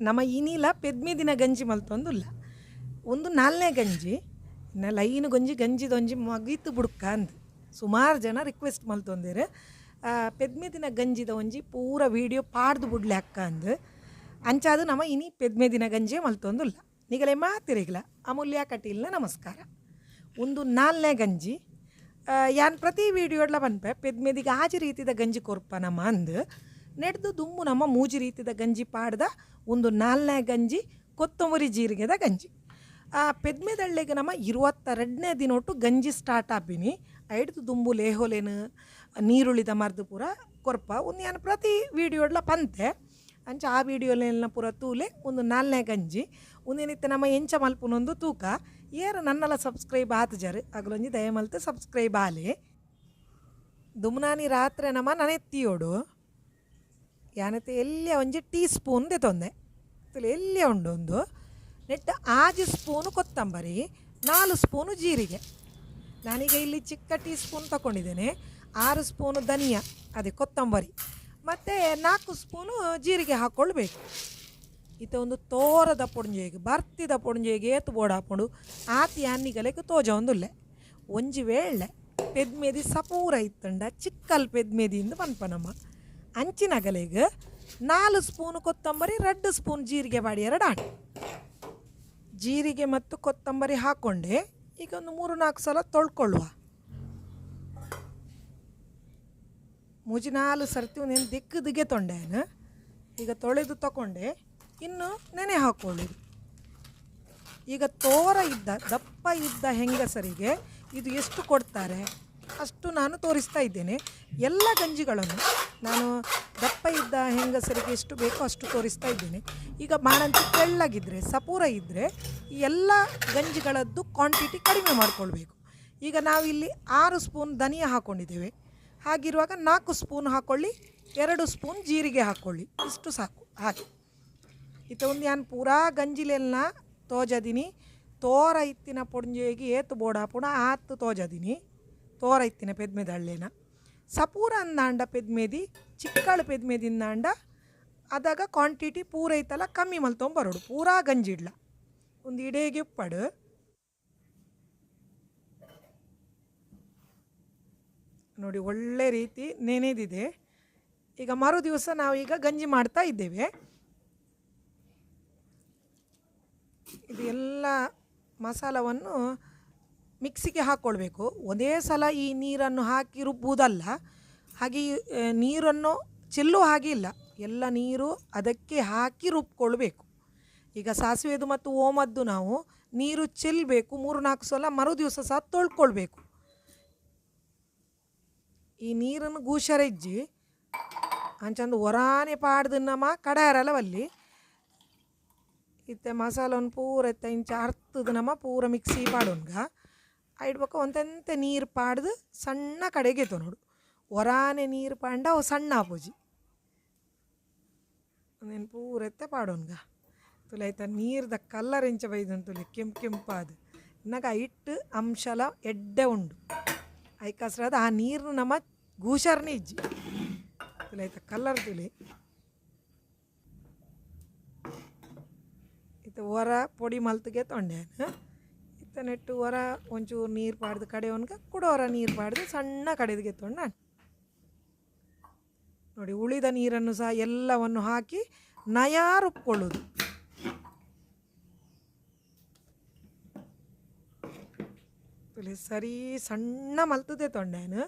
ನಮ್ಮ ಇನಿಲ ಪೆದ್ಮಿ ದಿನ ಗಂಜಿ ಮಲ್ತೊಂದುಲ್ಲ. ಒಂದು ನಾಲ್ನೇ ಗಂಜಿ, ಇನ್ನು ಲೈನ್ ಗಂಜಿ ದೊಂಜಿ ಮಗೀತು ಬುಡ್ಕ ಅಂದ್. ಸುಮಾರು ಜನ ರಿಕ್ವೆಸ್ಟ್ ಮಲ್ತೊಂದಿರು ಪೆದ್ಮೆ ದಿನ ಗಂಜಿದ ಒಂಜಿ ಪೂರ ವೀಡಿಯೋ ಪಾಡ್ದು ಬುಡ್ಲೆ ಅಕ್ಕ ಅಂದ್. ಅಂಚಾದು ನಮ್ಮ ಇನಿ ಪೆದ್ಮೆ ದಿನ ಗಂಜಿ ಮಲ್ತೊಂದುಲ್ಲ. ನೀಗಲೇ ಮಾತಿರಿಗ್ಲ ಅಮೂಲ್ಯ, ಕಟೀಲ್ನ ನಮಸ್ಕಾರ. ಒಂದು ನಾಲ್ನೇ ಗಂಜಿ ಯಾನ್ ಪ್ರತಿ ವೀಡಿಯೋಡ್ಲ ಬನ್ಪೆ ಪೆದ್ಮೆದಿಗೆ ಆಜಿ ರೀತಿದ ಗಂಜಿ ಕೊರ್ಪ ನಮ್ಮ ಅಂದ್. ನೆಡ್ದು ದುಮ್ಮು ನಮ್ಮ ಮೂಜಿ ರೀತಿದ ಗಂಜಿ ಪಾಡ್ದ ಒಂದು ನಾಲ್ನೇ ಗಂಜಿ, ಕೊತ್ತಂಬರಿ ಜೀರಿಗೆದ ಗಂಜಿ. ಆ ಪೆದ್ಮೆದಳ್ಳಿಗೆ ನಮ್ಮ ಇರುವತ್ತೆರಡನೇ ದಿನೊಟ್ಟು ಗಂಜಿ ಸ್ಟಾರ್ಟ್ ಆಪಿನಿ. ಐಡ್ದು ದುಂಬು ಲೇಹೋಲೇನು, ನೀರುಳಿದ ಮರ್ದು ಪೂರ ಕೊರ್ಪ, ಒಂದು ಏನು ಪ್ರತಿ ವೀಡಿಯೋಡ್ಲ ಪಂತೆ. ಅಂಚ ಆ ವೀಡಿಯೋಲೆಲ್ಲ ಪೂರ ತೂಲೆ ಒಂದು ನಾಲ್ನೇ ಗಂಜಿ. ಒಂದೇನಿತ್ತೆ ನಮ್ಮ ಎಂಚ ಮಲ್ಪುನೊಂದು ತೂಕ. ಏರು ನನ್ನಲ್ಲ ಸಬ್ಸ್ಕ್ರೈಬ್ ಆತು ಜರು ಅಗ್ಲೊಂಜಿ ದಯಮಲ್ತು ಸಬ್ಸ್ಕ್ರೈಬ್ ಆಲೆ. ದುಮ್ನಾನಿ ರಾತ್ರಿ ನಮ್ಮ ನನೆತ್ತಿಯೋಡು ಯಾನತ್ತೆ ಎಲ್ಲಿಯ ಒಂಜಿ ಟೀ ಸ್ಪೂನ್ ತೊಂದೆ ತುಲೆ ಎಲ್ಲಿಯ ಉಂಡು ಒಂದು ನೆಟ್ಟ ಆಜು ಸ್ಪೂನು ಕೊತ್ತಂಬರಿ ನಾಲ್ಕು ಸ್ಪೂನು ಜೀರಿಗೆ ನಾನೀಗ ಇಲ್ಲಿ ಚಿಕ್ಕ ಟೀ ಸ್ಪೂನ್ ತಗೊಂಡಿದ್ದೇನೆ ಆರು ಸ್ಪೂನು ಧನಿಯಾ ಅದೇ ಕೊತ್ತಂಬರಿ ಮತ್ತು ನಾಲ್ಕು ಸ್ಪೂನು ಜೀರಿಗೆ ಹಾಕ್ಕೊಳ್ಬೇಕು ಈತ ಒಂದು ತೋರದ ಪೊಂಜೆಗೆ ಬರ್ತಿದ ಪೊಂಜೆಗೆ ಏತು ಬೋಡ ಹಾಕೊಂಡು ಆತಿ ಅನ್ನಿಗಲೆಗೆ ತೋಜ ಒಂದುಲ್ಲೆ ಒಂಜಿ ವೇಳೆ ಪೆದ್ಮೇದಿ ಸಪೂರ ಇತ್ತಂಡ ಚಿಕ್ಕಲ್ ಪೆದ್ಮೇದಿಯಿಂದ ಪನ್ಪನಮ್ಮ ಅಂಚಿನಗಲೆಗೆ ನಾಲ್ಕು ಸ್ಪೂನ್ ಕೊತ್ತಂಬರಿ ರೆಡ್ ಸ್ಪೂನ್ ಜೀರಿಗೆ ಬಾಡಿ ಎರಡು ಆಣೆ. ಜೀರಿಗೆ ಮತ್ತು ಕೊತ್ತಂಬರಿ ಹಾಕ್ಕೊಂಡೆ ಈಗ ಒಂದು ಮೂರು ನಾಲ್ಕು ಸಲ ತೊಳ್ಕೊಳ್ಳುವ. ಮುಜಿ ನಾಲ್ಕು ಸರ್ತಿ ಒಂದೇನು ದಿಕ್ಕು ದಿಗೆ ತೊಂಡೇನು ಈಗ ತೊಳೆದು ತಗೊಂಡೆ ಇನ್ನು ನೆನೆ ಹಾಕ್ಕೊಳ್ಳೋದು ಈಗ ತೋರ ಇದ್ದ, ದಪ್ಪ ಇದ್ದ ಹೆಂಗಸರಿಗೆ ಇದು ಎಷ್ಟು ಕೊಡ್ತಾರೆ? ಅಷ್ಟು ನಾನು ತೋರಿಸ್ತಾ ಇದ್ದೇನೆ. ಎಲ್ಲ ಗಂಜಿಗಳನ್ನು ನಾನು ದಪ್ಪ ಇದ್ದ ಹೆಂಗಸರಿಗೆ ಎಷ್ಟು ಬೇಕೋ ಅಷ್ಟು ತೋರಿಸ್ತಾ ಇದ್ದೇನೆ. ಈಗ ಮಾಡಂತ ತೆಳ್ಳಗಿದ್ರೆ, ಸಪೂರ ಇದ್ದರೆ ಎಲ್ಲ ಗಂಜಿಗಳದ್ದು ಕ್ವಾಂಟಿಟಿ ಕಡಿಮೆ ಮಾಡಿಕೊಳ್ಬೇಕು. ಈಗ ನಾವಿಲ್ಲಿ ಆರು ಸ್ಪೂನ್ ಧನಿಯಾ ಹಾಕ್ಕೊಂಡಿದ್ದೇವೆ ಹಾಗಿರುವಾಗ ನಾಲ್ಕು ಸ್ಪೂನ್ ಹಾಕ್ಕೊಳ್ಳಿ ಎರಡು ಸ್ಪೂನ್ ಜೀರಿಗೆ ಹಾಕ್ಕೊಳ್ಳಿ ಇಷ್ಟು ಸಾಕು, ಹಾಗೆ. ಈ ಯಾನ್ ಪೂರಾ ಗಂಜಿಲೆಲ್ಲ ತೋಜದಿನಿ. ತೋರ ಇತ್ತಿನ ಪೊಂಜೆಗೆ ಏತು ಬೋಡಾಪುಣ ಆತು ತೋಜದಿನಿ. ತೋರ ಪೆದ್ಮೆದ ಪೆದ್ಮೆದಳ್ಳೆನ. ಸಪೂರ ಅಂದಾಂಡ ಪೆದ್ಮೆದಿ, ಚಿಕ್ಕಳು ಪೆದ್ಮೆದಿಂದಾಂಡ ಅದಾಗ ಕ್ವಾಂಟಿಟಿ ಪೂರೈತಲ್ಲ ಕಮ್ಮಿ ಕಮ್ಮಿ ಮಲ್ತೊಂಬರೋಡು ಪೂರಾ ಗಂಜಿಡ್ಲ. ಒಂದು ಇಡೇಗೆ ಉಪ್ಪಡು. ನೋಡಿ ಒಳ್ಳೆ ರೀತಿ ನೆನೆದಿದೆ. ಈಗ ಮರು ದಿವಸ ನಾವೀಗ ಗಂಜಿ ಮಾಡ್ತಾ ಇದ್ದೇವೆ. ಇದು ಎಲ್ಲ ಮಸಾಲವನ್ನು ಮಿಕ್ಸಿಗೆ ಹಾಕ್ಕೊಳ್ಬೇಕು ಒಂದೇ ಸಲ ಈ ನೀರನ್ನು ಹಾಕಿ ರುಬ್ಬುವುದಲ್ಲ, ಹಾಗೆ ನೀರನ್ನು ಚೆಲ್ಲುವ ಹಾಗೆ ಇಲ್ಲ. ಎಲ್ಲ ನೀರು ಅದಕ್ಕೆ ಹಾಕಿ ರುಬ್ಕೊಳ್ಬೇಕು. ಈಗ ಸಾಸಿವೆದು ಮತ್ತು ಓಮದ್ದು ನಾವು ನೀರು ಚೆಲ್ಲಬೇಕು ಮೂರು ನಾಲ್ಕು ಸಲ ಮರು ದಿವಸ ಸಹ ತೊಳ್ಕೊಳ್ಬೇಕು. ಈ ನೀರನ್ನು ಗೂಷರೆಜ್ಜಿ, ಅಂಚಂದು ಹೊರಾನೆ ಪಾಡ್ದು ನಮ್ಮ ಕಡಾರಲ್ಲ ಅಲ್ಲಿ ಇತ್ತೆ ಮಸಾಲವನ್ನು ಪೂರ ಎತ್ತ ಇಂಚ ಅರ್ತದ ನಮ್ಮ ಪೂರ ಮಿಕ್ಸಿ ಪಾಡೋನ್ಗ ಇಡ್ಬೇಕು. ಒಂತೆಂತೆ ನೀರು ಪಾಡ್ದು ಸಣ್ಣ ಕಡೆಗೆ ನೋಡು. ಹೊರಾನೆ ನೀರು ಪಾಂಡ ಅವು ಸಣ್ಣ ಆಪೂಜಿ ಒಂದೇನು ಪೂರೆತ್ತೆ ಪಾಡೋನ್ಗ. ತುಲೈತ ನೀರ್ದ ಕಲ್ಲರ್ ಇಂಚ ಬೈದಂತುಲೆ ಕೆಂಪು ಕೆಂಪಾದ ಇನ್ನಗ ಇಟ್ಟು ಅಂಶಲ ಎಡ್ಡೆ ಉಂಡು. ಐಕಸ್ರಾದ ಆ ನೀರು ನಮ್ಮ ಗೂಷರ್ನೇ ಇಜ್ಜಿ. ತುಲೈತ ಕಲ್ಲರ್ ತುಲೆ. ಇತ್ತ ಹೊರ ಪೊಡಿ ಮಲ್ತಿಗೆ ತೊಂಡೇನು ಇತ್ತ ನೆಟ್ಟು ಹೊರ, ಒಂಚೂರು ನೀರು ಪಾಡ್ದು ಕೂಡ ಹೊರ ನೀರು ಪಾಡ್ದು ಸಣ್ಣ ಕಡೆದಿಗೆ ನಾನು. ನೋಡಿ, ಉಳಿದ ನೀರನ್ನು ಸಹ ಎಲ್ಲವನ್ನು ಹಾಕಿ ನಯ ರುಬ್ಕೊಳ್ಳೋದು ಸರಿ ಸಣ್ಣ ಮಲ್ತದೆ ತೊಂಡೇನು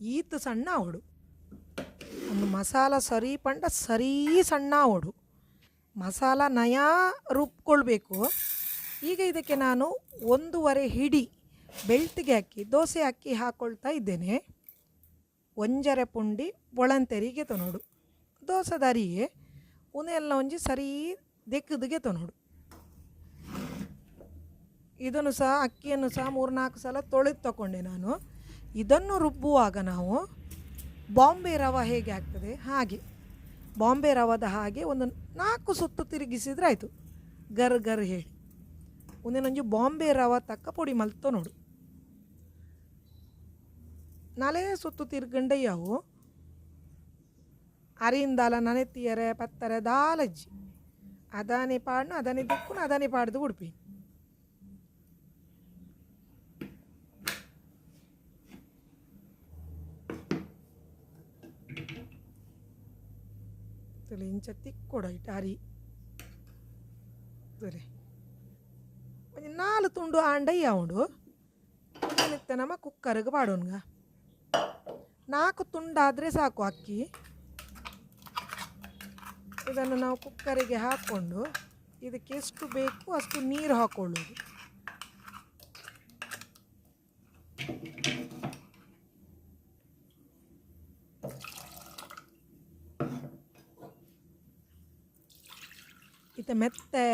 ಈತು ಸಣ್ಣ ಅವಡು ಒಂದು ಮಸಾಲ ಸರಿ ಪಂಡ ಸರಿ ಸಣ್ಣ ಅವಡು ಮಸಾಲ ನಯಾ ರುಬ್ಕೊಳ್ಬೇಕು ಈಗ ಇದಕ್ಕೆ ನಾನು ಒಂದೂವರೆ ಹಿಡಿ ಬೆಳ್ತಿಗೆ ಅಕ್ಕಿ ದೋಸೆ ಅಕ್ಕಿ ಹಾಕ್ಕೊಳ್ತಾ ಇದ್ದೇನೆ. ಒಂಜರೆ ಪುಂಡಿ ಒಳಂತೆರಿಗೆ ತೊನೋಡು. ದೋಸದರಿಗೆ ಉನೆಲ್ಲ ಒಂಜಿ ಸರಿ ದೆಕ್ಕದಿಗೆ ತೊನೋಡು. ಇದನ್ನು ಸಹ ಅಕ್ಕಿಯನ್ನು ಸಹ ಮೂರ್ನಾಲ್ಕು ಸಲ ತೊಳೆದು ತಗೊಂಡೆ ನಾನು. ಇದನ್ನು ರುಬ್ಬುವಾಗ ನಾವು ಬಾಂಬೆ ರವ ಹೇಗೆ ಆಗ್ತದೆ? ಹಾಗೆ. ಬಾಂಬೆ ರವದ ಹಾಗೆ ಒಂದು ನಾಲ್ಕು ಸುತ್ತು ತಿರುಗಿಸಿದ್ರೆ ಆಯಿತು. ಗರ್ ಗರ್ ಹೇಳಿ. ಒಂದೇನೊಂಜಿ ಬಾಂಬೆ ರವ ತಕ್ಕ ಪೊಡಿ ಮಲ್ತೋ ನೋಡು. ನಾಲೇ ಸುತ್ತು ತಿರ್ಗಂಡೆ ಯಾವು? ಅರಿಂದಾಲ ನನೆತ್ತಿಯರೆ ಪತ್ತರೆ, ದಾಲಜ್ಜಿ. ಅದಾನೆ ಪಾಡ್ನು, ಅದಾನೆ ದಿಕ್ಕುನು, ಅದಾನೆ ಪಾಡ್ದು ಉಡುಪಿ. ಇಂಚ ತಿಕ್ಕೊಡ ಇಟ್ಟು ಅರಿ. ಸರಿ. ಆಂಡಯ್ಯ ಉಂಡು ನಿತ್ತ ನಮ್ಮ ಕುಕ್ಕರ್ಗೆ ಪಾಡೋನ್ಗ. ನಾಲ್ಕು ತುಂಡಾದರೆ ಸಾಕು ಅಕ್ಕಿ. ಇದನ್ನು ನಾವು ಕುಕ್ಕರಿಗೆ ಹಾಕ್ಕೊಂಡು ಇದಕ್ಕೆ ಎಷ್ಟು ಬೇಕು ಅಷ್ಟು ನೀರು ಹಾಕ್ಕೊಳ್ಳೋದು ಇದು ಮೆತ್ತೆ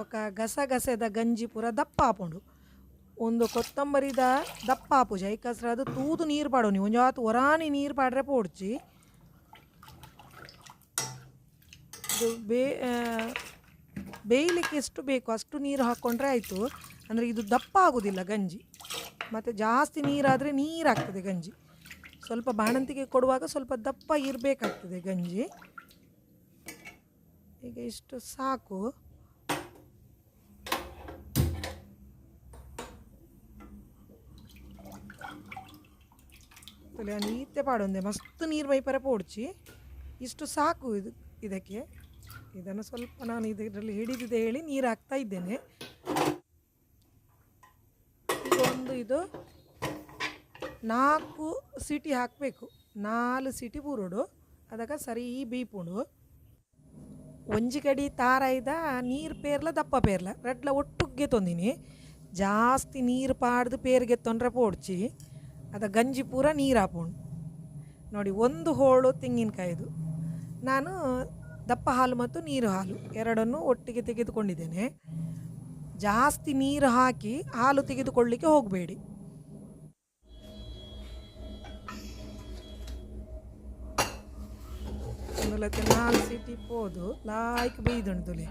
ఒక ಗಸಗಸೆದ ಗಂಜಿ ಪೂರ ದಪ್ಪ ಹಾಪುಂಡು ಒಂದು ಕೊತ್ತಂಬರಿದ ದಪ್ಪ ಐಕಸ್ರ ಅದು ತೂದು ನೀರು ಪಾಡೋನಿ ಒಂಜಾತು ಆತು ಒರಾನಿ ನೀರು ಪಾಡ್ರೆ ಪೋಡ್ಚಿ. ಇದು ಬೇ ಬೇಯಲಿಕ್ಕೆ ಎಷ್ಟು ಬೇಕು ಅಷ್ಟು ನೀರು ಹಾಕ್ಕೊಂಡ್ರೆ ಆಯಿತು. ಅಂದರೆ ಇದು ದಪ್ಪ ಆಗೋದಿಲ್ಲ ಗಂಜಿ. ಮತ್ತು ಜಾಸ್ತಿ ನೀರಾದರೆ ನೀರಾಗ್ತದೆ ಗಂಜಿ. ಸ್ವಲ್ಪ ಬಾಣಂತಿಗೆ ಕೊಡುವಾಗ ಸ್ವಲ್ಪ ದಪ್ಪ ಇರಬೇಕಾಗ್ತದೆ ಗಂಜಿ. ಈಗ ಇಷ್ಟು ಸಾಕು. ತಲೆ ನೀತೆ ಪಾಡೊಂದೆ. ಮಸ್ತ್ ನೀರು ಬೈಪರ ಪೋಡ್ಚಿ. ಇಷ್ಟು ಸಾಕು ಇದು, ಇದಕ್ಕೆ. ಇದನ್ನು ಸ್ವಲ್ಪ ನಾನು ಇದರಲ್ಲಿ ಹಿಡಿದಿದೆ ಹೇಳಿ ನೀರು ಹಾಕ್ತಾ ಇದ್ದೇನೆ. ಒಂದು ಇದು ನಾಲ್ಕು ಸಿಟಿ ಹಾಕಬೇಕು. ನಾಲ್ಕು ಸಿಟಿ ಪೂರೋಡು. ಅದಕ್ಕೆ ಸರಿ ಬೀಪುಡು ಒಂಜಿ ಕಡಿ ತಾರಾಯ್ದ ನೀರು ಪೇರ್ಲ, ದಪ್ಪ ಪೇರ್ಲ. ರಡ್ಲ ಒಟ್ಟುಗೆ ತೊಂದಿನಿ. ಜಾಸ್ತಿ ನೀರು ಪಾಡ್ದು ಪೇರ್ಗೆ ತೊಂದರೆ ಪೋಡ್ಚಿ. ಅದ ಗಂಜಿ ಪೂರ ನೀರು ಹಾಪೋಣ ನೋಡಿ, ಒಂದು ಹೋಳು ತೆಂಗಿನಕಾಯಿದು. ನಾನು ದಪ್ಪ ಹಾಲು ಮತ್ತು ನೀರು ಹಾಲು ಎರಡನ್ನು ಒಟ್ಟಿಗೆ ತೆಗೆದುಕೊಂಡಿದ್ದೇನೆ. ಜಾಸ್ತಿ ನೀರು ಹಾಕಿ ಹಾಲು ತೆಗೆದುಕೊಳ್ಳಿಕ್ಕೆ ಹೋಗಬೇಡಿ. ನಾಲ್ಕು ಸಿಟಿ ಪೋದು ಲಾಯ್ಕ್ ಬೇಯ್ದುಂಟುಲೆ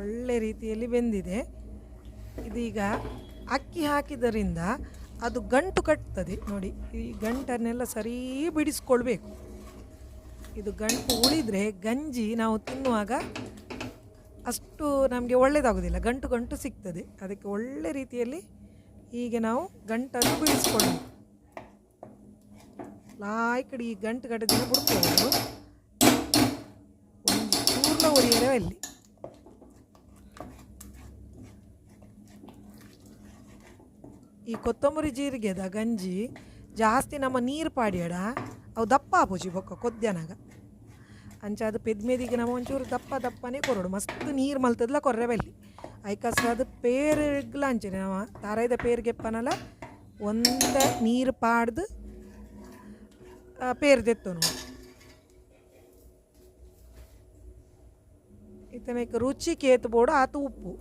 ಒಳ್ಳೆ ರೀತಿಯಲ್ಲಿ ಬೆಂದಿದೆ. ಇದೀಗ ಅಕ್ಕಿ ಹಾಕಿದ್ದರಿಂದ ಅದು ಗಂಟು ಕಟ್ತದೆ. ನೋಡಿ, ಈ ಗಂಟನ್ನೆಲ್ಲ ಸರಿ ಬಿಡಿಸ್ಕೊಳ್ಬೇಕು. ಇದು ಗಂಟು ಉಳಿದರೆ ಗಂಜಿ ನಾವು ತಿನ್ನುವಾಗ ಅಷ್ಟು ನಮಗೆ ಒಳ್ಳೆಯದಾಗೋದಿಲ್ಲ ಗಂಟು ಗಂಟು ಸಿಗ್ತದೆ. ಅದಕ್ಕೆ ಒಳ್ಳೆ ರೀತಿಯಲ್ಲಿ ಹೀಗೆ ನಾವು ಗಂಟನ್ನು ಬಿಡಿಸ್ಕೊಳ್ಬೇಕು. ಲಾಯ್ಕಡಿ ಈ ಗಂಟು ಗಡದಿಂದ ಬಿಡ್ಬೋದು ಒಂದು ಪೂರ್ಣ ಒರಿಯರೆ ಅಲ್ಲಿ ಈ ಕೊತ್ತಂಬರಿ ಜೀರಿಗೆದ ಗಂಜಿ ಜಾಸ್ತಿ ನಮ್ಮ ನೀರು ಪಾಡ್ಯಾಡ, ಅವು ದಪ್ಪ ಆಪುಜಿ ಬೊಕ್ಕ ಕೊದ್ಯನಾಗ ಅಂಚ ಅದು ಪೆದ್ಮೇದಿಗೆ ನಮ್ಮ ಒಂಚೂರು ದಪ್ಪ ದಪ್ಪನೇ ಕೊರೋಡು, ಮಸ್ತ್ ನೀರು ಮಲ್ತದ್ಲ ಕೊರ್ರೆ ಬೆಲ್ಲಿ. ಐಕಸ್ ಅದು ಪೇರ್ಗ್ಲ ಅಂಚನೆ ನಾವು ತಾರೈದ ಪೇರ್ಗೆಪ್ಪನಲ್ಲ ಒಂದ ನೀರು ಪಾಡ್ದು ಪೇರ್ದೆತ್ತು ನಾವು. ಇತನಕ್ಕೆ ರುಚಿಗೆ ಏತ್ಬೋಡು ಆತು ಉಪ್ಪು.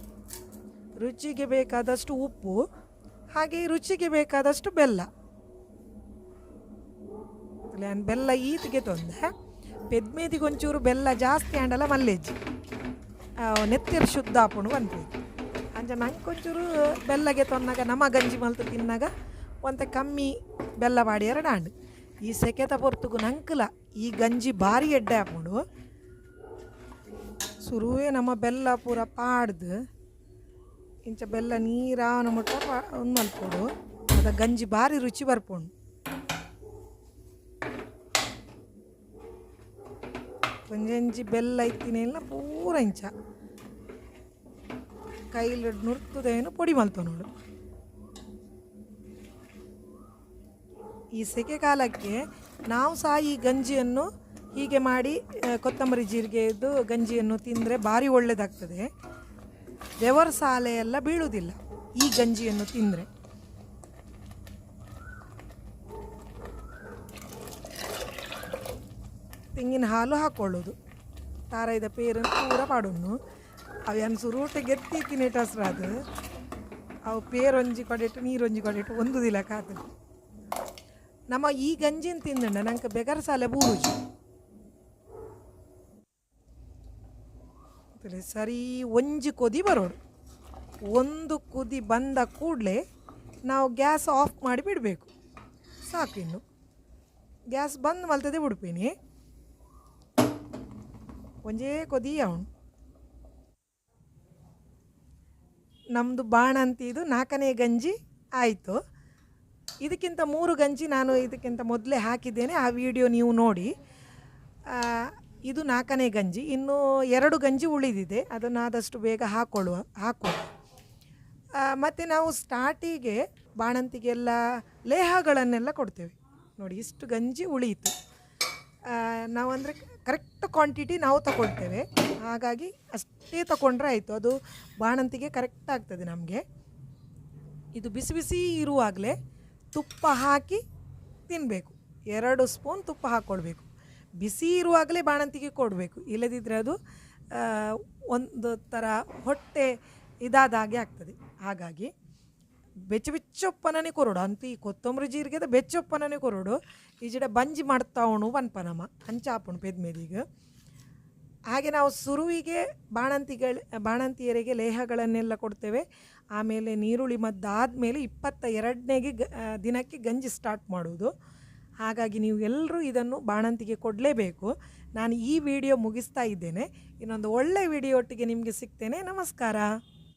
ರುಚಿಗೆ ಬೇಕಾದಷ್ಟು ಉಪ್ಪು. ಹಾಗೆ ರುಚಿಗೆ ಬೇಕಾದಷ್ಟು ಬೆಲ್ಲ. ನಾನು ಬೆಲ್ಲ ಈತಿಗೆ ತೊಂದೆ ಪೆದ್ಮೇದಿಗೆ ಒಂಚೂರು ಬೆಲ್ಲ ಜಾಸ್ತಿ ಆಂಡಲ ಮಲ್ಲೆಜ್ಜಿ ನೆತ್ತಿರು ಶುದ್ಧ ಆಪುಂಡು ಅಂತೆ ಅಂಜ ನಂಗೆ ಒಂಚೂರು ಬೆಲ್ಲಗೆ ತೊನ್ನಾಗ ನಮ್ಮ ಗಂಜಿ ಮಲ್ತು ತಿನ್ನಾಗ ಒಂತೆ ಕಮ್ಮಿ ಬೆಲ್ಲ ಮಾಡಿ ಆಂಡು. ಈ ಸೆಕೆತ ಪೊರ್ತುಗು ನಂಕಲ, ಈ ಗಂಜಿ ಭಾರಿ ಎಡ್ಡೆ ಆಪುಂಡು ಶುರುವೇ ನಮ್ಮ ಬೆಲ್ಲ ಪೂರ ಪಾಡ್ದು. ಇಂಚ ಬೆಲ್ಲ ನೀರಾವನ ಮುಟ್ಟ ಒಂದು ಮಲ್ಪೋಡು ಅದ ಗಂಜಿ ಭಾರಿ ರುಚಿ ಬರ್ಪುಂಡು ಒಂಜಂಜಿ ಬೆಲ್ಲ ಇತ್ತಿನೆಲ್ಲ ಪೂರ ಇಂಚ. ಕೈಲಿ ನುರ್ತದೇನು ಪೊಡಿ ಮಲ್ತ ನೋಡು. ಈ ಸೆಕೆ ಕಾಲಕ್ಕೆ ನಾವು ಸಹ ಈ ಗಂಜಿಯನ್ನು ಹೀಗೆ ಮಾಡಿ ಕೊತ್ತಂಬರಿ ಜೀರಿಗೆ ಇದ್ದು ಗಂಜಿಯನ್ನು ತಿಂದರೆ ಭಾರಿ ಒಳ್ಳೆಯದಾಗ್ತದೆ ಬೆವರ್ ಸಾಲೆ ಎಲ್ಲ ಬೀಳುವುದಿಲ್ಲ. ಈ ಗಂಜಿಯನ್ನು ತಿಂದರೆ. ತೆಂಗಿನ ಹಾಲು ಹಾಕ್ಕೊಳ್ಳೋದು ತಾರಾಯ್ದ ಪೇರನ್ನು ಪೂರ ಪಾಡೋನು ಅವೇನು ಸುರೂಟೆ ಗೆತ್ತಿ ಅದು ಅವು ಪೇರೊಂಜಿ ಕೊಡೆಟ್ಟು ನೀರೊಂಜಿ ಕೊಡೆಟ್ಟು ಒಂದು ದಿಲ ಕಾತು ನಮ್ಮ ಈ ಗಂಜಿನ ತಿಂದಣ್ಣ ನಂಗೆ ಬೆಗರ್ ಸಾಲೆ ಬೂರುಜಿ ತಲೆ ಸರಿ, ಒಂಜಿ ಕುದಿ ಬರೋಡು ಒಂದು ಕುದಿ ಬಂದ ಕೂಡಲೇ ನಾವು ಗ್ಯಾಸ್ ಆಫ್ ಮಾಡಿ ಬಿಡಬೇಕು. ಸಾಕು ಇನ್ನು. ಗ್ಯಾಸ್ ಬಂದ್ ಮಲ್ತದೆ ಬಿಡ್ಪೀನಿ. ಒಂಜೇ ಕೊದಿ ಅವನು. ನಮ್ಮದು ಇದು, ನಾಲ್ಕನೇ ಗಂಜಿ ಆಯಿತು. ಇದಕ್ಕಿಂತ ಮೂರು ಗಂಜಿ ನಾನು ಇದಕ್ಕಿಂತ ಮೊದಲೇ ಹಾಕಿದ್ದೇನೆ. ಆ ವಿಡಿಯೋ ನೀವು ನೋಡಿ. ಇದು ನಾಲ್ಕನೇ ಗಂಜಿ, ಇನ್ನು ಎರಡು ಗಂಜಿ ಉಳಿದಿದೆ. ಅದನ್ನು ಆದಷ್ಟು ಬೇಗ ಹಾಕೊಳ್ಳುವ, ಹಾಕುವ. ಮತ್ತು ನಾವು ಸ್ಟಾರ್ಟಿಗೆ ಬಾಣಂತಿಗೆಲ್ಲ ಲೇಹಗಳನ್ನೆಲ್ಲ ಕೊಡ್ತೇವೆ. ನೋಡಿ, ಇಷ್ಟು ಗಂಜಿ ಉಳಿಯಿತು. ನಾವು ಅಂದರೆ ಕರೆಕ್ಟ್ ಕ್ವಾಂಟಿಟಿ ನಾವು ತಗೊಳ್ತೇವೆ. ಹಾಗಾಗಿ ಅಷ್ಟೇ ತಗೊಂಡ್ರೆ ಆಯಿತು. ಅದು ಬಾಣಂತಿಗೆ ಕರೆಕ್ಟ್ ಆಗ್ತದೆ ನಮಗೆ. ಇದು ಬಿಸಿ ಬಿಸಿ ಇರುವಾಗಲೇ ತುಪ್ಪ ಹಾಕಿ ತಿನ್ನಬೇಕು ಎರಡು ಸ್ಪೂನ್ ತುಪ್ಪ ಹಾಕ್ಕೊಳ್ಬೇಕು ಬಿಸಿ ಇರುವಾಗಲೇ ಬಾಣಂತಿಗೆ ಕೊಡಬೇಕು. ಇಲ್ಲದಿದ್ದರೆ ಅದು ಒಂದು ಥರ ಹೊಟ್ಟೆ ಇದಾದ ಹಾಗೆ ಆಗ್ತದೆ. ಹಾಗಾಗಿ ಬೆಚ್ಚ ಬೆಚ್ಚೊಪ್ಪನೇ ಕೊರೋಡು. ಅಂತ ಈ ಕೊತ್ತಂಬರಿ ಜೀರಿಗೆದ ಬೆಚ್ಚೊಪ್ಪನೇ ಕೊರೋಡು. ಈ ಜಡ ಬಂಜಿ ಮಾಡ್ತಾವಣು ವನ್ಪನಮ. ಹಂಚಾಪಣು ಪೆದ್ಮೇದಿಗೆ ಹಾಗೆ ನಾವು ಸುರುವಿಗೆ ಬಾಣಂತಿಗಳ, ಬಾಣಂತಿಯರಿಗೆ ಲೇಹಗಳನ್ನೆಲ್ಲ ಕೊಡ್ತೇವೆ. ಆಮೇಲೆ ನೀರುಳ್ಳಿ ಮದ್ದಾದ ಮೇಲೆ ಇಪ್ಪತ್ತ ಎರಡನೇಗೆ ಗ ದಿನಕ್ಕೆ ಗಂಜಿ ಸ್ಟಾರ್ಟ್ ಮಾಡೋದು ಹಾಗಾಗಿ ನೀವು ಎಲ್ಲರೂ ಇದನ್ನು ಬಾಣಂತಿಗೆ ಕೊಡಲೇಬೇಕು. ನಾನು ಈ ವಿಡಿಯೋ ಮುಗಿಸ್ತಾ ಇದ್ದೇನೆ. ಇನ್ನೊಂದು ಒಳ್ಳೆ ವಿಡಿಯೋ ಒಟ್ಟಿಗೆ ನಿಮಗೆ ಸಿಗ್ತೇನೆ. ನಮಸ್ಕಾರ.